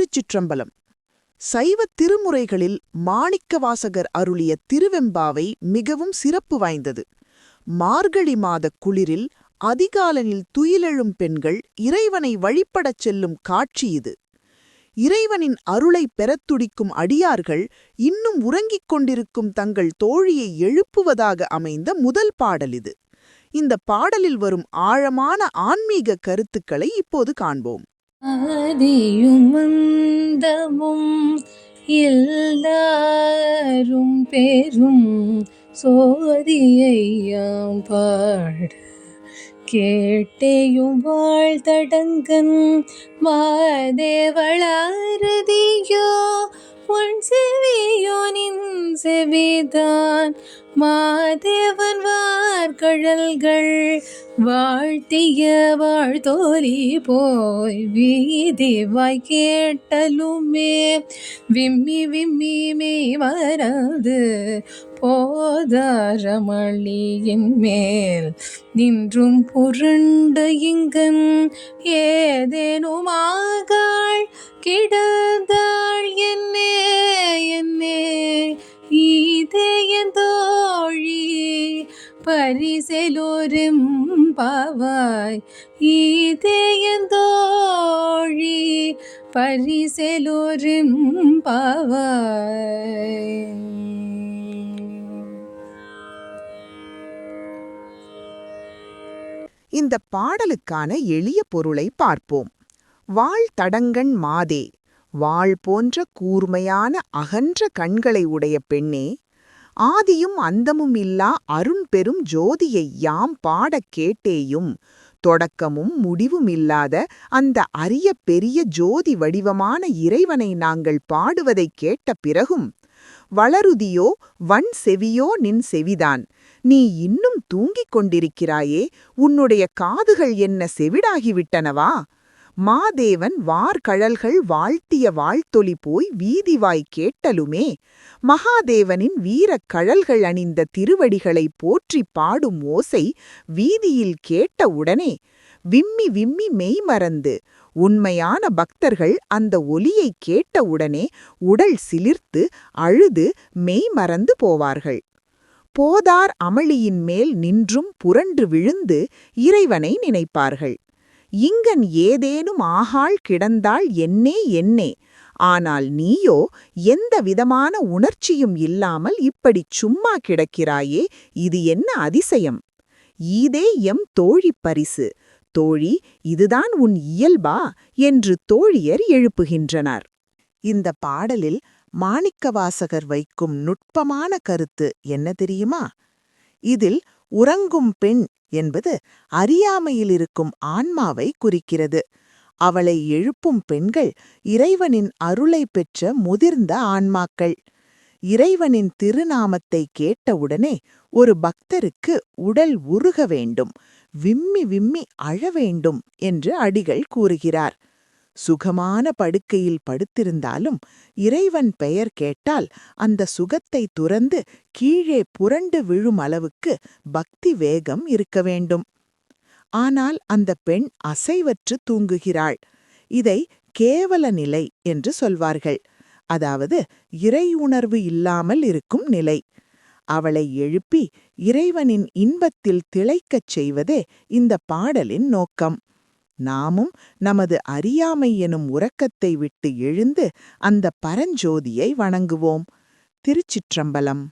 திருச்சிற்றம்பலம். சைவத் திருமுறைகளில் மாணிக்கவாசகர் அருளிய திருவெம்பாவை மிகவும் சிறப்பு வாய்ந்தது. மார்கழி மாதக் குளிரில் அதிகாலனில் துயிலெழும் பெண்கள் இறைவனை வழிபடச் செல்லும் காட்சி இது. இறைவனின் அருளை பெறத் துடிக்கும் அடியார்கள் இன்னும் உறங்கிக் கொண்டிருக்கும் தங்கள் தோழியை எழுப்புவதாக அமைந்த முதல் பாடல் இது. இந்த பாடலில் வரும் ஆழமான ஆன்மீக கருத்துக்களை இப்போது காண்போம். ஆதியும் மந்தமும் எல்லாரும் பெரும் சோதியையாம் பாட கேட்டேயும் வாழ்தடங்கன் மாதேவளாரதியோ உன் செவியோ நின் செவிதான் மாதேவ வாழல்கள் வாழ்த்திய வாழ்த்தோலி போய் வீதி வாய் கேட்டலுமே விம்மி விம்மி மே வரது போதாரமளியின் மேல். நின்றும் புரண்டு இங்கன் ஏதேனுமாகாள் கிடந்தாள் என் பாவாய் ஈதேயந்தோழி பரிசெலோரும் பாவாய். இந்த பாடலுக்கான எளிய பொருளை பார்ப்போம். வாழ் தடங்கண் மாதே வாழ் போன்ற கூர்மையான அகன்ற கண்களை உடைய பெண்ணே ஆதியும் அந்தமும் இல்லா அருண்பெரும் ஜோதியை யாம் பாடக் கேட்டேயும். தொடக்கமும் முடிவும் இல்லாத அந்த அரிய பெரிய ஜோதி வடிவமான இறைவனை நாங்கள் பாடுவதைக் கேட்ட பிறகும் வளருதியோ வன் செவியோ நின் செவிதான். நீ இன்னும் தூங்கிக் கொண்டிருக்கிறாயே உன்னுடைய காதுகள் என்ன செவிடாகிவிட்டனவா? மாதேவன் வார்கழல்கள் வாழ்த்திய வாழ்த்தொலி போய் வீதிவாய் கேட்டலுமே. மகாதேவனின் வீரக் கழல்கள் அணிந்த திருவடிகளை போற்றிப் பாடும் ஓசை வீதியில் கேட்ட உடனே விம்மி விம்மி மெய்மறந்து உண்மையான பக்தர்கள் அந்த ஒலியைக் கேட்டவுடனே உடல் சிலிர்த்து அழுது மெய்மறந்து போவார்கள். போதார் அமளியின் மேல் நின்றும் புரண்டு விழுந்து இறைவனை நினைப்பார்கள். இங்கன் ஏதேனும் ஆகாள் கிடந்தாள் என்னே என்னே. ஆனால் நீயோ எந்த விதமான உணர்ச்சியும் இல்லாமல் இப்படிச் சும்மா கிடக்கிறாயே இது என்ன அதிசயம்? ஈதே எம் தோழிப் பரிசு. தோழி இதுதான் உன் இயல்பா? என்று தோழியர் எழுப்புகின்றனர். இந்த பாடலில் மாணிக்கவாசகர் வைக்கும் நுட்பமான கருத்து என்ன தெரியுமா? இதில் உறங்கும் பெண் என்பது அறியாமையில் இருக்கும் ஆன்மாவை குறிக்கிறது. அவளை எழுப்பும் பெண்கள் இறைவனின் அருளை பெற்ற முதிர்ந்த ஆன்மாக்கள். இறைவனின் திருநாமத்தை கேட்டவுடனே ஒரு பக்தருக்கு உடல் உருக வேண்டும் விம்மி விம்மி அழ வேண்டும் என்று அடிகள் கூறுகிறார். சுகமான படுக்கையில் படுத்திருந்தாலும் இறைவன் பெயர் கேட்டால் அந்த சுகத்தை துறந்து கீழே புரண்டு விழும் அளவுக்கு பக்தி வேகம் இருக்க வேண்டும். ஆனால் அந்த பெண் அசைவற்று தூங்குகிறாள். இதை கேவல நிலை என்று சொல்வார்கள். அதாவது இறை உணர்வு இல்லாமல் இருக்கும் நிலை. அவளை எழுப்பி இறைவனின் இன்பத்தில் திளைக்கச் செய்வதே இந்த பாடலின் நோக்கம். நாமும் நமது அறியாமை எனும் உறக்கத்தை விட்டு எழுந்து அந்த பரஞ்சோதியை வணங்குவோம். திருச்சிற்றம்பலம்.